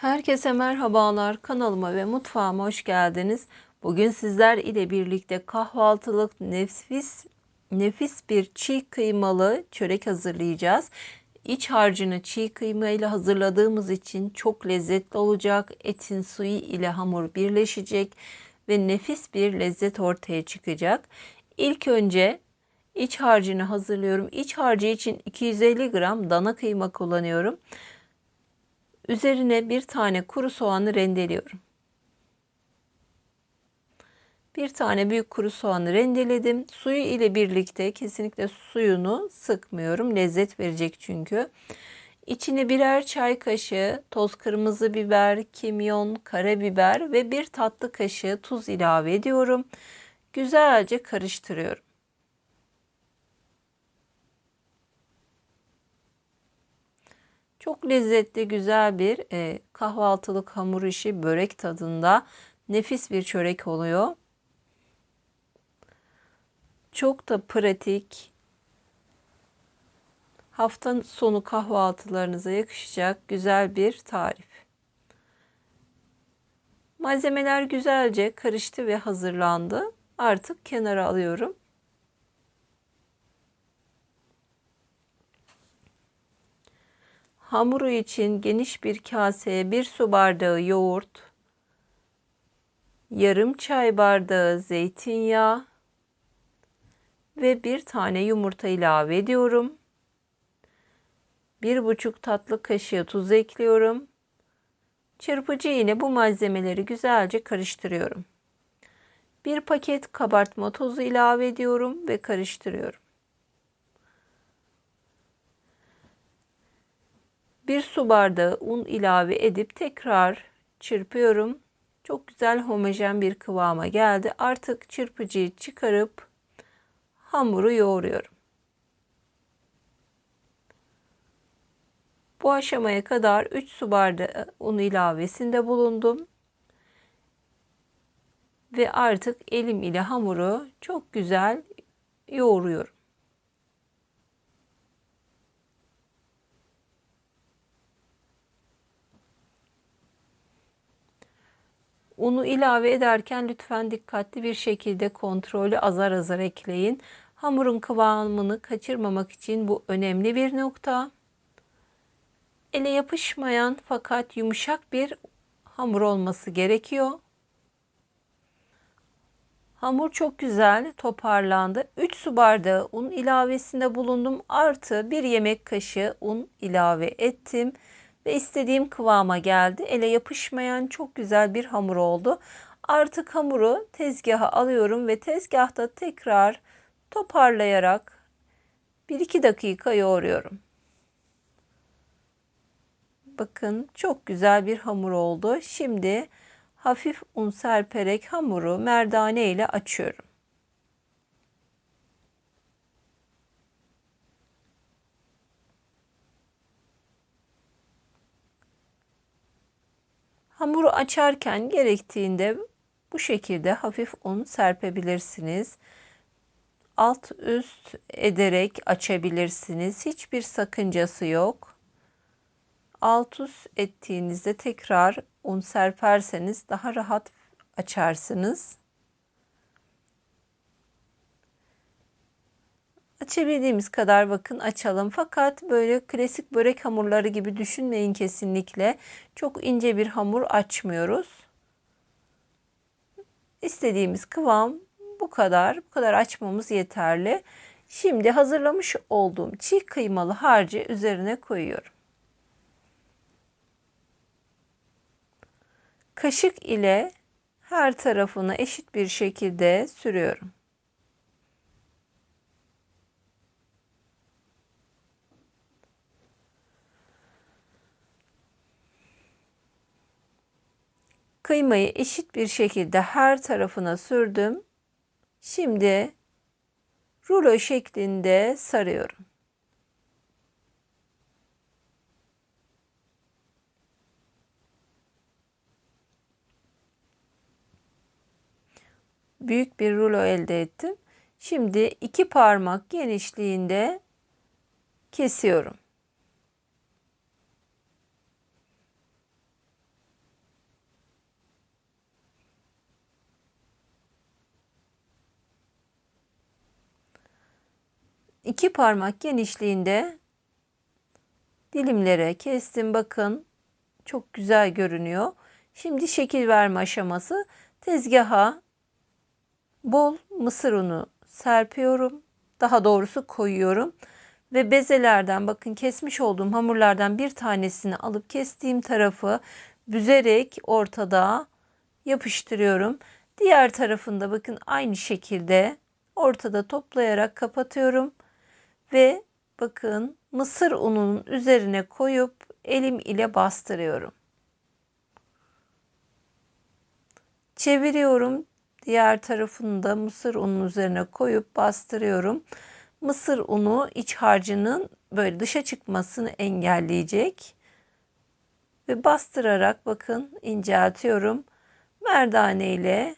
Herkese merhabalar. Kanalıma ve mutfağıma hoş geldiniz. Bugün sizler ile birlikte kahvaltılık nefis nefis bir çiğ kıymalı çörek hazırlayacağız. İç harcını çiğ kıyma ile hazırladığımız için çok lezzetli olacak. Etin suyu ile hamur birleşecek ve nefis bir lezzet ortaya çıkacak. İlk önce iç harcını hazırlıyorum. İç harcı için 250 gram dana kıyma kullanıyorum. Üzerine bir tane kuru soğanı rendeliyorum. Bir tane büyük kuru soğanı rendeledim. Suyu ile birlikte kesinlikle suyunu sıkmıyorum. Lezzet verecek çünkü. İçine birer çay kaşığı toz kırmızı biber, kimyon, karabiber ve bir tatlı kaşığı tuz ilave ediyorum. Güzelce karıştırıyorum. Çok lezzetli, güzel bir e, kahvaltılık hamur işi börek tadında nefis bir çörek oluyor. Çok da pratik. Hafta sonu kahvaltılarınıza yakışacak güzel bir tarif. Malzemeler güzelce karıştı ve hazırlandı. Artık kenara alıyorum. Hamuru için geniş bir kaseye bir su bardağı yoğurt, yarım çay bardağı zeytinyağı ve bir tane yumurta ilave ediyorum. Bir buçuk tatlı kaşığı tuz ekliyorum. Çırpıcı ile bu malzemeleri güzelce karıştırıyorum. Bir paket kabartma tozu ilave ediyorum ve karıştırıyorum. Bir su bardağı un ilave edip tekrar çırpıyorum. Çok güzel homojen bir kıvama geldi. Artık çırpıcıyı çıkarıp hamuru yoğuruyorum. Bu aşamaya kadar 3 su bardağı un ilavesinde bulundum. Ve artık elim ile hamuru çok güzel yoğuruyorum. Unu ilave ederken lütfen dikkatli bir şekilde kontrolü azar azar ekleyin. Hamurun kıvamını kaçırmamak için bu önemli bir nokta. Ele yapışmayan fakat yumuşak bir hamur olması gerekiyor. Hamur çok güzel toparlandı. 3 su bardağı un ilavesinde bulundum. Artı 1 yemek kaşığı un ilave ettim ve istediğim kıvama geldi. Ele yapışmayan çok güzel bir hamur oldu. Artık hamuru tezgaha alıyorum ve tezgahta tekrar toparlayarak 1-2 dakika yoğuruyorum. Bakın çok güzel bir hamur oldu. Şimdi hafif un serperek hamuru merdane ile açıyorum. Hamuru açarken gerektiğinde bu şekilde hafif un serpebilirsiniz. Alt üst ederek açabilirsiniz. Hiçbir sakıncası yok. Alt üst ettiğinizde tekrar un serperseniz daha rahat açarsınız. Açabildiğimiz kadar bakın açalım. Fakat böyle klasik börek hamurları gibi düşünmeyin kesinlikle. Çok ince bir hamur açmıyoruz. İstediğimiz kıvam bu kadar. Bu kadar açmamız yeterli. Şimdi hazırlamış olduğum çiğ kıymalı harcı üzerine koyuyorum. Kaşık ile her tarafını eşit bir şekilde sürüyorum. Kıymayı eşit bir şekilde her tarafına sürdüm. Şimdi rulo şeklinde sarıyorum. Büyük bir rulo elde ettim. Şimdi iki parmak genişliğinde kesiyorum. İki parmak genişliğinde dilimlere kestim. Bakın çok güzel görünüyor. Şimdi şekil verme aşaması. Tezgaha bol mısır unu serpiyorum. Daha doğrusu koyuyorum. Ve bezelerden bakın kesmiş olduğum hamurlardan bir tanesini alıp kestiğim tarafı büzerek ortada yapıştırıyorum. Diğer tarafında bakın aynı şekilde ortada toplayarak kapatıyorum. Ve bakın mısır ununun üzerine koyup elim ile bastırıyorum. Çeviriyorum. Diğer tarafını da mısır unun üzerine koyup bastırıyorum. Mısır unu iç harcının böyle dışa çıkmasını engelleyecek. Ve bastırarak bakın inceltiyorum. Merdane ile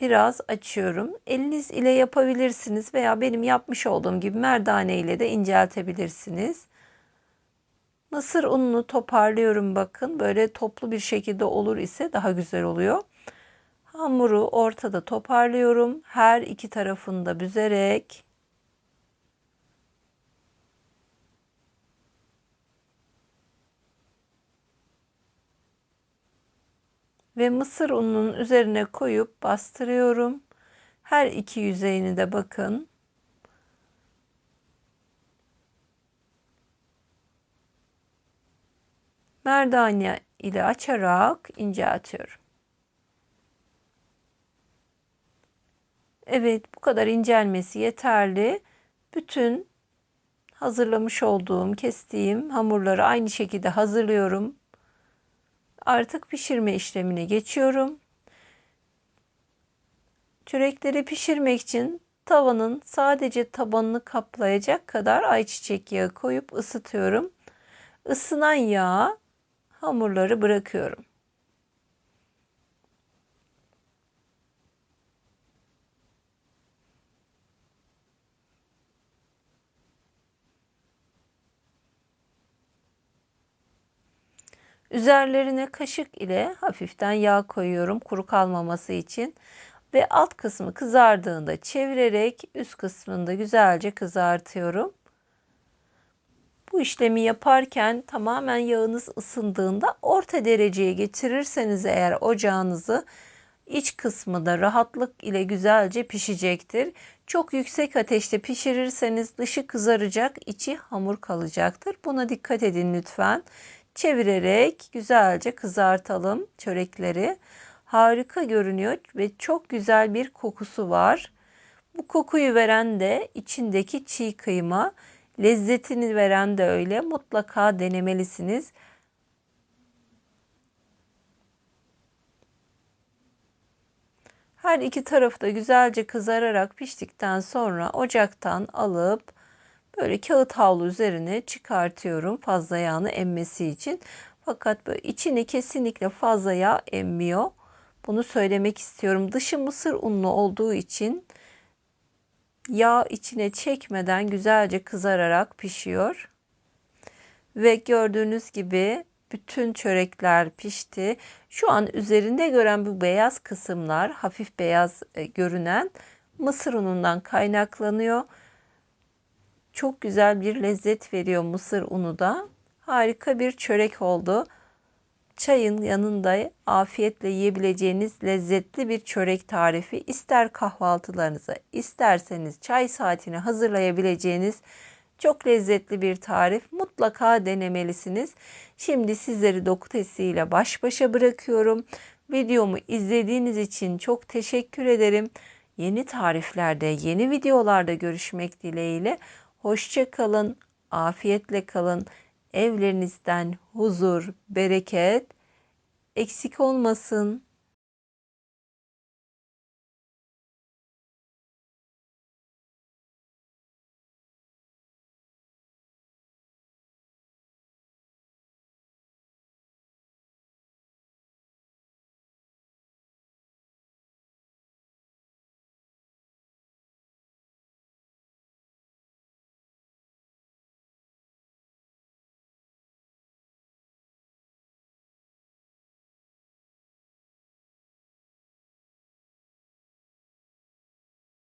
biraz açıyorum. Eliniz ile yapabilirsiniz veya benim yapmış olduğum gibi merdane ile de inceltebilirsiniz. Mısır ununu toparlıyorum bakın. Böyle toplu bir şekilde olur ise daha güzel oluyor. Hamuru ortada toparlıyorum. Her iki tarafında büzerek ve mısır ununun üzerine koyup bastırıyorum. Her iki yüzeyini de bakın. Merdane ile açarak inceltiyorum. Evet bu kadar incelmesi yeterli. Bütün hazırlamış olduğum, kestiğim hamurları aynı şekilde hazırlıyorum. Artık pişirme işlemine geçiyorum. Çörekleri pişirmek için tavanın sadece tabanını kaplayacak kadar ayçiçek yağı koyup ısıtıyorum. Isınan yağa hamurları bırakıyorum. Üzerlerine kaşık ile hafiften yağ koyuyorum kuru kalmaması için. Ve alt kısmı kızardığında çevirerek üst kısmını da güzelce kızartıyorum. Bu işlemi yaparken tamamen yağınız ısındığında orta dereceye getirirseniz eğer ocağınızı iç kısmı da rahatlık ile güzelce pişecektir. Çok yüksek ateşte pişirirseniz dışı kızaracak, içi hamur kalacaktır. Buna dikkat edin lütfen. Çevirerek güzelce kızartalım çörekleri. Harika görünüyor ve çok güzel bir kokusu var. Bu kokuyu veren de içindeki çiğ kıyma. Lezzetini veren de öyle. Mutlaka denemelisiniz. Her iki tarafı da güzelce kızararak piştikten sonra ocaktan alıp böyle kağıt havlu üzerine çıkartıyorum fazla yağını emmesi için. Fakat böyle içini kesinlikle fazla yağ emmiyor. Bunu söylemek istiyorum. Dışı mısır unlu olduğu için yağ içine çekmeden güzelce kızararak pişiyor. Ve gördüğünüz gibi bütün çörekler pişti. Şu an üzerinde gören bu beyaz kısımlar hafif beyaz e, görünen mısır unundan kaynaklanıyor. Çok güzel bir lezzet veriyor mısır unu da. Harika bir çörek oldu. Çayın yanında afiyetle yiyebileceğiniz lezzetli bir çörek tarifi. İster kahvaltılarınıza, isterseniz çay saatine hazırlayabileceğiniz çok lezzetli bir tarif. Mutlaka denemelisiniz. Şimdi sizleri doku testiyle baş başa bırakıyorum. Videomu izlediğiniz için çok teşekkür ederim. Yeni tariflerde, yeni videolarda görüşmek dileğiyle. Hoşça kalın, afiyetle kalın. Evlerinizden huzur, bereket eksik olmasın.